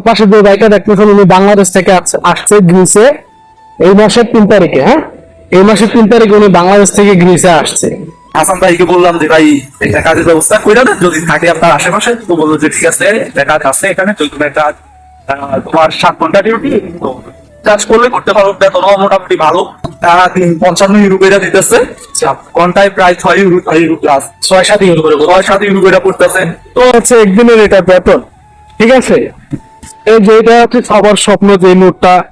পাশে যে বাইকটা দেখতেছেন উনি বাংলাদেশ থেকে আসছে গ্রিসে। এই মাসের তিন তারিখে হ্যাঁ? এই মাসের তিন তারিখে উনি বাংলাদেশ থেকে গ্রিসে আসছে। হাসান ভাইকে বললাম যে ভাই একটা কাজের ব্যবস্থা করে দেন। যদি থাকে আপনার আশেপাশে তো বলল যে ঠিক আছে একটা কাজ আছে এখানে। চৈতন্যের কাজ আহ, তোমার সাত ঘণ্টা ডিউটি তো কাজ করলে করতে পারো। বেতনও মোটামুটি ভালো। তারা তিন পঞ্চান্ন ইউরো করে দিতেছে। ঘন্টায় প্রায় ছয় ইউরো ছয় ইউরো প্লাস ছয় সাত ইউরো করে ছয় সাত ইউরো করে পড়তেছে। তো হচ্ছে একদিনের এটা বেতন। ঠিক আছে? এই যে এটা হচ্ছে সবার স্বপ্ন যে নোটটা,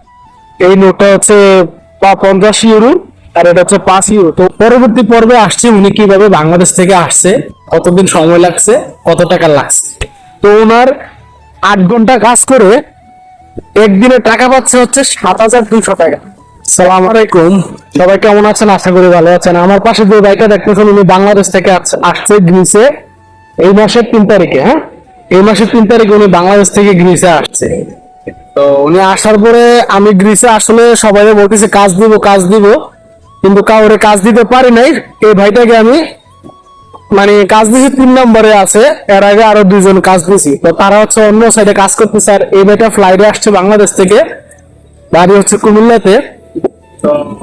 এই নোটটা হচ্ছে পঞ্চাশ ইউরো আর এটা হচ্ছে পাঁচ ইউরো। তো পরবর্তী পর্বে আসছে উনি কীভাবে বাংলাদেশ থেকে আসছে, কতদিন সময় লাগছে, কত টাকা লাগছে। তো ওনার আট ঘণ্টা কাজ করে একদিনে টাকা পাচ্ছে হচ্ছে সাত হাজার দুইশো টাকা। সালাম আলাইকুম, সবাই কেমন আছেন? আশা করি ভালো আছেন। আমার পাশে যে বাইকটা দেখতেছেন, উনি বাংলাদেশ থেকে আস- আসছে গ্রিসে এই মাসের তিন তারিখে হ্যাঁ? এই মাসের তিন তারিখে উনি বাংলাদেশ থেকে গ্রিসে আসছে। তো উনি আসার পরে আমি গ্রিসে আসলে সবাই বলতেছে, কাজ দিব কাজ দিব। কিন্তু কাউরে কাজ দিতে পারি নাই। এই ভাইটাকে আমি মানে কাজ দিয়েছি তিন নম্বরে আছে, এর আগে আরও দুইজন কাজ দিয়েছি তো তারা হচ্ছে অন্য সাইডে কাজ করতেছে, আর এই ভাইটা ফ্লাইটে আসছে বাংলাদেশ থেকে। বাড়ি হচ্ছে কুমিল্লাতে।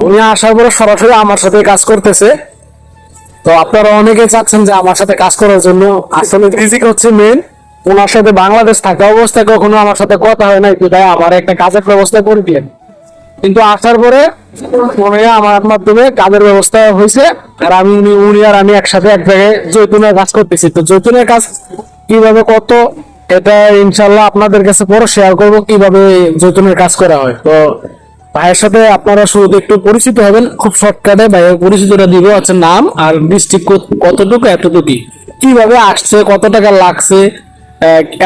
উনি আসার পরে সরাসরি আমার সাথে কাজ করতেছে। তো আপনারা অনেকে চাচ্ছেন যে আমার সাথে কাজ করার জন্য। আসলে রিজিক হচ্ছে মেন ওনার সাথে বাংলাদেশ থাকা অবস্থায় কখনো আমার সাথে কথা হয় নাই তাই আমার একটা কাজের ব্যবস্থা করে দিয়ে কিন্তু আসার পরে আমার মাধ্যমে কাজের ব্যবস্থা হয়েছে, আর আমি, উনি উনি আর আমি একসাথে এক জায়গায় জৈতুনের কাজ করতেছি। তো জৈতুনের কাজ কীভাবে কত এটা ইনশাল্লাহ আপনাদের কাছে পরে শেয়ার করব, কীভাবে জৈতুনের কাজ করা হয়। তো ভাইয়ের সাথে আপনারা শুরুতে একটু পরিচিত হবেন, খুব শর্টকাটে ভাইয়ের পরিচিতটা দিব, হচ্ছে নাম আর ডিস্ট্রিক্ট কতটুকু, এতটুকু। কীভাবে আসছে, কত টাকা লাগছে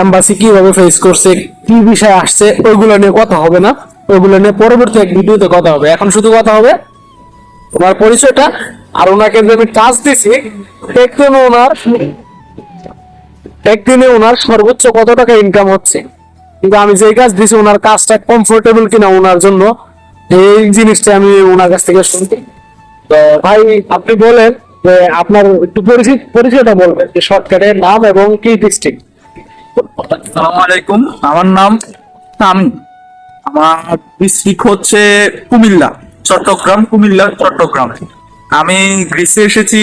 এম্বাসি কীভাবে ফেস করছে, কি বিষয় আসছে, ওইগুলো নিয়ে কথা হবে না। ওইগুলো নিয়ে পরবর্তী এক ভিডিওতে কথা হবে। এখন শুধু কথা হবে তোমার পরিচয়টা আর ওনাকে আমি কাজ দিছি, একদিনে ওনার একদিনে ওনার সর্বোচ্চ কত টাকা ইনকাম হচ্ছে? কিন্তু আমি যে কাজ দিছি, ওনার কাজটা কমফোর্টেবল কিনা ওনার জন্য, এই জিনিসটা আমি ওনার কাছ থেকে শুনছি। তো ভাই, আপনি বলেন যে আপনার একটু পরিচয়টা বলবেন যে শর্টকাটের নাম এবং কি ডিস্ট্রিক্ট আসসালামু আলাইকুম। আমার নাম তামিম। আমার ডিস্ট্রিক্ট হচ্ছে কুমিল্লা চট্টগ্রাম কুমিল্লা চট্টগ্রাম। আমি গ্রিসে এসেছি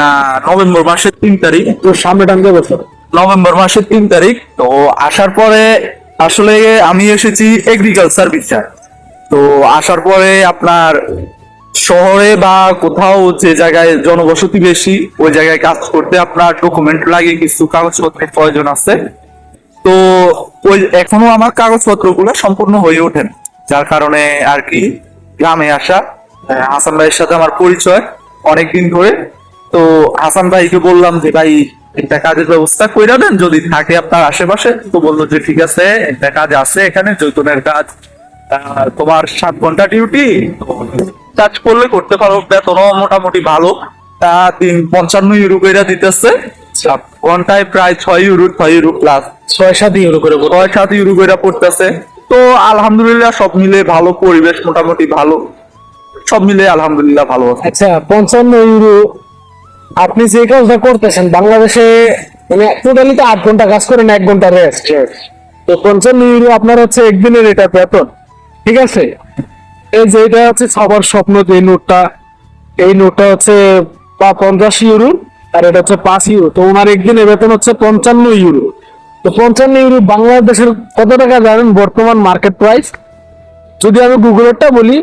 আহ, নভেম্বর মাসের তিন তারিখ। তো সামনে টানতে বছর নভেম্বর মাসের তিন তারিখ। তো আসার পরে আসলে আমি এসেছি এগ্রিকালচার বিচার তো আসার পরে আপনার শহরে বা কোথাও যে জায়গায় জনবসতি বেশি, ওই জায়গায় কাজ করতে আপনার ডকুমেন্ট লাগে, কিছু কাগজপত্রের প্রয়োজন আছে। তো ওই এখনও আমার কাগজপত্রগুলো সম্পূর্ণ হয়ে ওঠেন যার কারণে আর কি গ্রামে আসা হাসান ভাইয়ের সাথে আমার পরিচয় অনেকদিন ধরে। তো হাসান ভাইকে বললাম যে, ভাই, একটা কাজের ব্যবস্থা করে দেন, যদি থাকে আপনার আশেপাশে। তো বলল যে, ঠিক আছে, একটা কাজ আছে এখানে জৈতুনের কাজ। তোমার সাত ঘণ্টা ডিউটি কাজ করলে করতে পারো। বেতনও মোটামুটি ভালো। তা তিন পঞ্চান্ন ইউরো করে দিতেছে। ঘন্টায় প্রায় ছয় ইউরো ছয় ইউরো প্লাস ছয় সাত ইউরো করে ছয় সাত ইউরো করে পড়তেছে। তো আলহামদুলিল্লাহ সব মিলে ভালো পরিবেশ মোটামুটি ভালো। সব মিলে আলহামদুলিল্লাহ ভালো আছে। আচ্ছা পঞ্চান্ন ইউরো আপনি যে কাজটা করতেছেন বাংলাদেশে মানে টোটালি তো আট ঘণ্টা কাজ করেন এক ঘণ্টা রেস্ট তো পঞ্চান্ন ইউরো আপনার হচ্ছে একদিনের এটা বেতন। ঠিক আছে? এই যে এটা হচ্ছে সবার স্বপ্ন, যে নোটটা, এই নোটটা হচ্ছে পঞ্চাশ ইউরো আর এটা হচ্ছে পাঁচ ইউরো। তো ওনার একদিনের বেতন হচ্ছে পঞ্চান্ন ইউরো। তো পঞ্চান্ন ইউরো বাংলাদেশের কত টাকা জানেন বর্তমান মার্কেট প্রাইস যদি আমি গুগলেরটা বলি,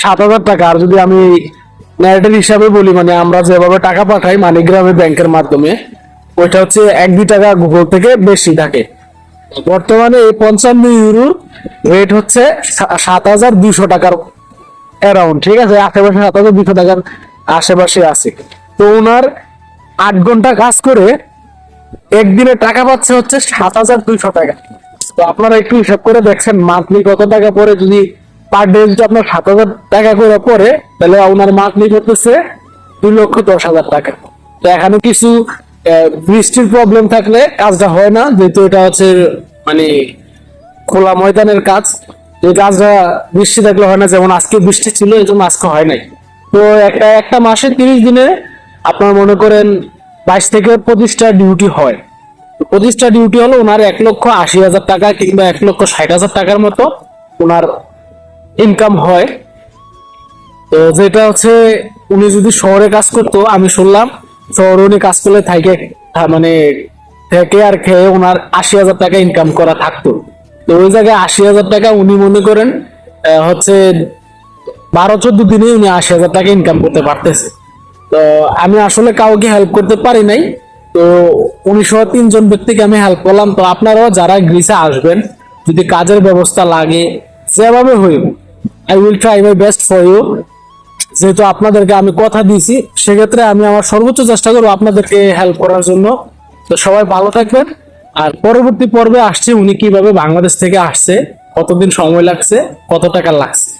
সাত হাজার টাকা। আর যদি আমি ন্যারেটের হিসাবে বলি মানে আমরা যেভাবে টাকা পাঠাই মানিগ্রামে ব্যাংকের মাধ্যমে, ওইটা হচ্ছে এক দুই টাকা গুগল থেকে বেশি থাকে। বর্তমানে এই পঞ্চান্ন ইউরোর রেট হচ্ছে সাত হাজার দুইশো টাকার অ্যারাউন্ড ঠিক আছে? আশেপাশে সাত হাজার দুইশো টাকার আশেপাশে আছে। তো ওনার আট ঘণ্টা কাজ করে একদিনে টাকা পাচ্ছে হচ্ছে সাত হাজার দুইশো টাকা। তো আপনারা একটু হিসাব করে দেখছেন মান্থলি কত টাকা পরে যদি পার ডে যদি আপনার সাত হাজার টাকা করে পরে তাহলে ওনার মান্থলি করতেছে দুই লক্ষ দশ হাজার টাকা। তো এখানে কিছু বৃষ্টির প্রবলেম থাকলে কাজটা হয় না, যেহেতু এটা হচ্ছে মানে খোলা ময়দানের কাজ। এই কাজটা বৃষ্টি থাকলে হয় না, যেমন আজকে বৃষ্টি ছিল, এই জন্য আজকে হয় নাই। তো একটা একটা মাসে তিরিশ দিনে আপনার মনে করেন বাইশ থেকে পঁচিশটা ডিউটি হয়। প্রতিষ্ঠা ডিউটি হলো ওনার এক লক্ষ আশি হাজার টাকা কিংবা এক লক্ষ ষাট হাজার টাকার মতো ওনার ইনকাম হয়। তো যেটা হচ্ছে, উনি যদি শহরে কাজ করতো, আমি শুনলাম, শহরে উনি কাজ করলে থাকে মানে থেকে আর খেয়ে ওনার আশি হাজার টাকা ইনকাম করা থাকতো। তো ওই জায়গায় আশি হাজার টাকা উনি মনে করেন হচ্ছে বারো চোদ্দ দিনে উনি আশি হাজার টাকা ইনকাম করতে পারতেছে। তো আমি আসলে কাউকে হেল্প করতে পারি নাই। তো উনিশশো তিনজন ব্যক্তিকে আমি হেল্প করলাম। তো আপনারাও যারা গ্রিসে আসবেন, যদি কাজের ব্যবস্থা লাগে, যেভাবে হইব I will try my best for you যেহেতু আপনাদেরকে আমি কথা দিয়েছি, সেক্ষেত্রে আমি আমার সর্বোচ্চ চেষ্টা করব আপনাদেরকে হেল্প করার জন্য। তো সবাই ভালো থাকবেন। আর পরবর্তী পর্বে আসছে উনি কীভাবে বাংলাদেশ থেকে আসছে, কতদিন সময় লাগছে, কত টাকা লাগছে।